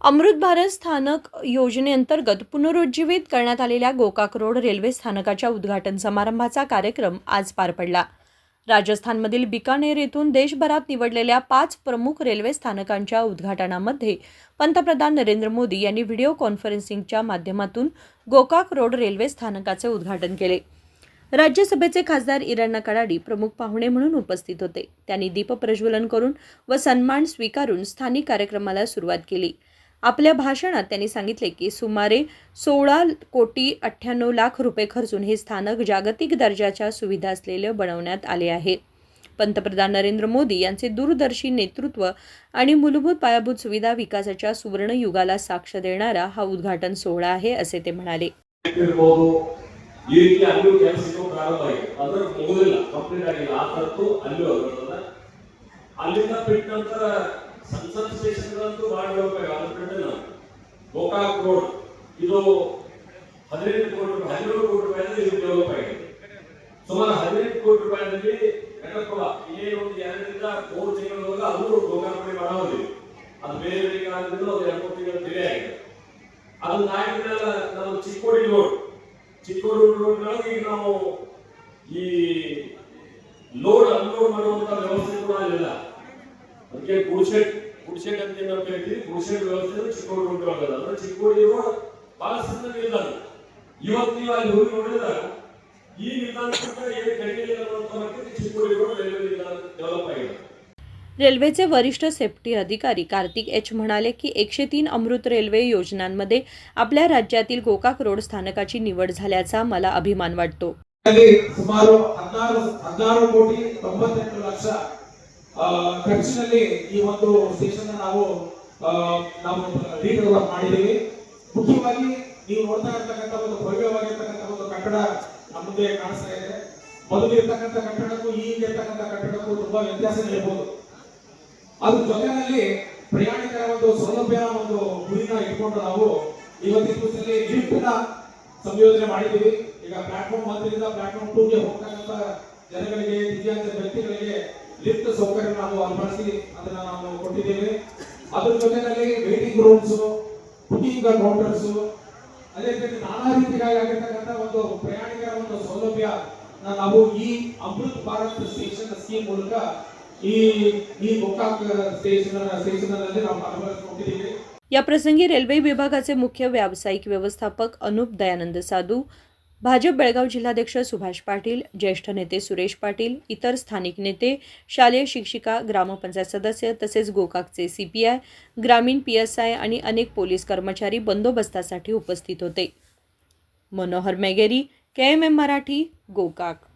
अमृत भारत स्थानक योजनेअंतर्गत पुनरुज्जीवित करण्यात आलेल्या गोकाक रोड रेल्वे स्थानकाच्या उद्घाटन समारंभाचा कार्यक्रम आज पार पडला. राजस्थानमधील बिकानेर येथून देशभरात निवडलेल्या पाच प्रमुख रेल्वे स्थानकांच्या उद्घाटनामध्ये पंतप्रधान नरेंद्र मोदी यांनी व्हिडिओ कॉन्फरन्सिंगच्या माध्यमातून गोकाक रोड रेल्वे स्थानकाचे उद्घाटन केले. राज्यसभेचे खासदार इरण्णा कडाडी प्रमुख पाहुणे म्हणून उपस्थित होते. त्यांनी दीप प्रज्वलन करून व सन्मान स्वीकारून स्थानिक कार्यक्रमाला सुरुवात केली. आपल्या भाषणात त्यांनी सांगितले की सुमारे सोळा कोटी अठ्ठ्याण्णव लाख रुपये खर्चून हे स्थानक जागतिक दर्जाच्या सुविधा असलेले बनवण्यात आले आहे. पंतप्रधान नरेंद्र मोदी यांचे दूरदर्शी नेतृत्व आणि मूलभूत पायाभूत सुविधा विकासाच्या सुवर्ण युगाला साक्ष देणारा हा उद्घाटन सोहळा आहे असे ते म्हणाले. ಸಣ್ಣ ಸಣ್ಣ ಸ್ಟೇಷನ್ಗಳಂತೂ ಮಾಡಿ ಹೋಗಬೇಕಾಗುತ್ತೆ ಗೋಕಾಕ್ ರೋಡ್, ಇದು ಹದಿನೈದು ಕೋಟಿ ರೂಪಾಯಿ, ಹದಿನೇಳು ಕೋಟಿ ರೂಪಾಯಿ ಡೆವಲಪ್ ಆಗಿದೆ. ಸುಮಾರು ಹದಿನೈದು ಕೋಟಿ ರೂಪಾಯಿನಲ್ಲಿ ಘಟಕುಲ, ಇದೇ ಒಂದು ಎರಡರಿಂದ ಮೂರು ತಿಂಗಳೊಳಗೆ ಅದು ಲೋಕಾರ್ಪಣೆ ಮಾಡೋದಿಲ್ಲ ಅದು ಬೇರೆ ಬೇರೆ ಕಾರಣದಿಂದ ಅದು ಎರಡು ತಿಂಗಳ ಡಿಲೇ ಆಗಿದೆ. ಅದು ನಾಯಿನ ನಾವು ಚಿಕ್ಕೋಡಿ ರೋಡ್, ಚಿಕ್ಕೋಡಿ ರೋಡ್ನೊಳಗೆ ಈಗ ನಾವು ಈ ಲೋಡ್ ಅನ್ಲೋಡ್ ಮಾಡುವಂತ ವ್ಯವಸ್ಥೆ ಕೂಡ ಇಲ್ಲ ಅದಕ್ಕೆ ಗುಡ್ಶೆಡ್ ಗುಡ್ಶೆಡ್ ಅಂತ ನಾವು ಕರಿತೀವಿ ಗುಡ್ಶೆಡ್ ವ್ಯವಸ್ಥೆ ಚಿಕ್ಕೋಡಿ ರೋಡ್ ಒಳಗದ ಅಂದ್ರೆ ಚಿಕ್ಕೋಡಿ ರೋಡ್ ಬಹಳ ಸಣ್ಣ ನಿಲ್ದಾಣ ಇವತ್ತು ನೀವು ಅಲ್ಲಿ ಹೋಗಿ ನೋಡಿದಾಗ ಈ ನಿಲ್ದಾಣಕ್ಕಿಂತ ಏನು ಕಡಿಮೆ ಇಲ್ಲ ಅನ್ನುವಂಥ ಮಟ್ಟಿಗೆ ಚಿಕ್ಕೋಡಿ ರೋಡ್ ರೈಲ್ವೆ ನಿಲ್ದಾಣ ಡೆವಲಪ್ ಆಗಿದೆ रेल्वेचे वरिष्ठ सेफ्टी अधिकारी कार्तिक एच म्हणाले की एकशे तीन अमृत रेल्वे योजनांमध्ये आपल्या राज्यातील गोकाक रोड स्थानकाची निवड झाल्याचा मला अभिमान वाटतो ಅಲ್ಲಿ ಸುಮಾರು ಹದಿನಾರು ಹದಿನಾರು ಖರ್ಚಿನಲ್ಲಿ ಈ ಒಂದು ಸ್ಟೇಷನ್ ನಾವು ನಾವು ರೀಡೆವಲಪ್ ಮಾಡಿದ್ದೀವಿ. ಮುಖ್ಯವಾಗಿ ನೀವು ನೋಡ್ತಾ ಇರ್ತಕ್ಕಂಥ ಒಂದು ಭವ್ಯವಾಗಿರ್ತಕ್ಕಂಥ ಒಂದು ಕಟ್ಟಡ ನಮ್ಮ ಮುಂದೆ ಕಾಣಿಸ್ತಾ ಇದೆ. ಮೊದಲು ಇರ್ತಕ್ಕಂಥ ಕಟ್ಟಡಕ್ಕೂ ಈಗ ಇರ್ತಕ್ಕಂಥ ಕಟ್ಟಡಕ್ಕೂ ತುಂಬಾ ವ್ಯತ್ಯಾಸಗಳಿರ್ಬೋದು ಅದ್ರ ಜೊತೆಯಲ್ಲಿ ಪ್ರಯಾಣಿಕರ ಒಂದು ಸೌಲಭ್ಯ ಒಂದು ಗುರಿನ ಇಟ್ಕೊಂಡು ನಾವು ಇವತ್ತಿನ ದಿವಸದಲ್ಲಿ ಲಿಫ್ಟ್ನ ಸಂಯೋಜನೆ ಮಾಡಿದ್ದೀವಿ. ಈಗ ಪ್ಲಾಟ್ಫಾರ್ಮ್ ಒಂದರಿಂದ ಪ್ಲಾಟ್ಫಾರ್ಮ್ ಟೂಗೆ ಹೋಗ್ತಕ್ಕಂಥ ಜನಗಳಿಗೆ, ದಿವ್ಯಾಂಗ ವ್ಯಕ್ತಿಗಳಿಗೆ ಲಿಫ್ಟ್ ಸೌಕರ್ಯ ನಾವು ಅಳವಡಿಸಿ ಅದನ್ನ ನಾವು ಕೊಟ್ಟಿದ್ದೇವೆ ಅದ್ರ ಜೊತೆಯಲ್ಲಿ ವೇಟಿಂಗ್ ರೂಮ್ಸ್ ಬುಕಿಂಗ್ ಕೌಂಟರ್ಸ್ ಅದೇ ರೀತಿ ನಾನಾ ರೀತಿಯಾಗಿರ್ತಕ್ಕಂಥ ಒಂದು ಪ್ರಯಾಣಿಕರ ಒಂದು ಸೌಲಭ್ಯ ನಾವು ಈ ಅಮೃತ್ ಭಾರತ್ ಸ್ಟೇಷನ್ ಸ್ಕೀಮ್ ಮೂಲಕ ಈ ಈ ಗೋಕಾಕ್ ಸ್ಟೇಷನ್ ಸ್ಟೇಷನ್ ನಲ್ಲಿ ನಾವು ಅಳವಡಿಸಿಕೊಂಡಿದ್ದೀವಿ या प्रसंगी रेल्वे विभागाचे मुख्य व्यावसायिक व्यवस्थापक अनुप दयानंद साधू भाजप बेळगाव जिल्हाध्यक्ष सुभाष पाटील ज्येष्ठ नेते सुरेश पाटील इतर स्थानिक नेते शालेय शिक्षिका ग्रामपंचायत सदस्य तसेच गोकाकचे सीपीआय ग्रामीण पीएसआय आणि अनेक पोलीस कर्मचारी बंदोबस्तासाठी उपस्थित होते. Manohar Megeri K M M Marathi Gokak.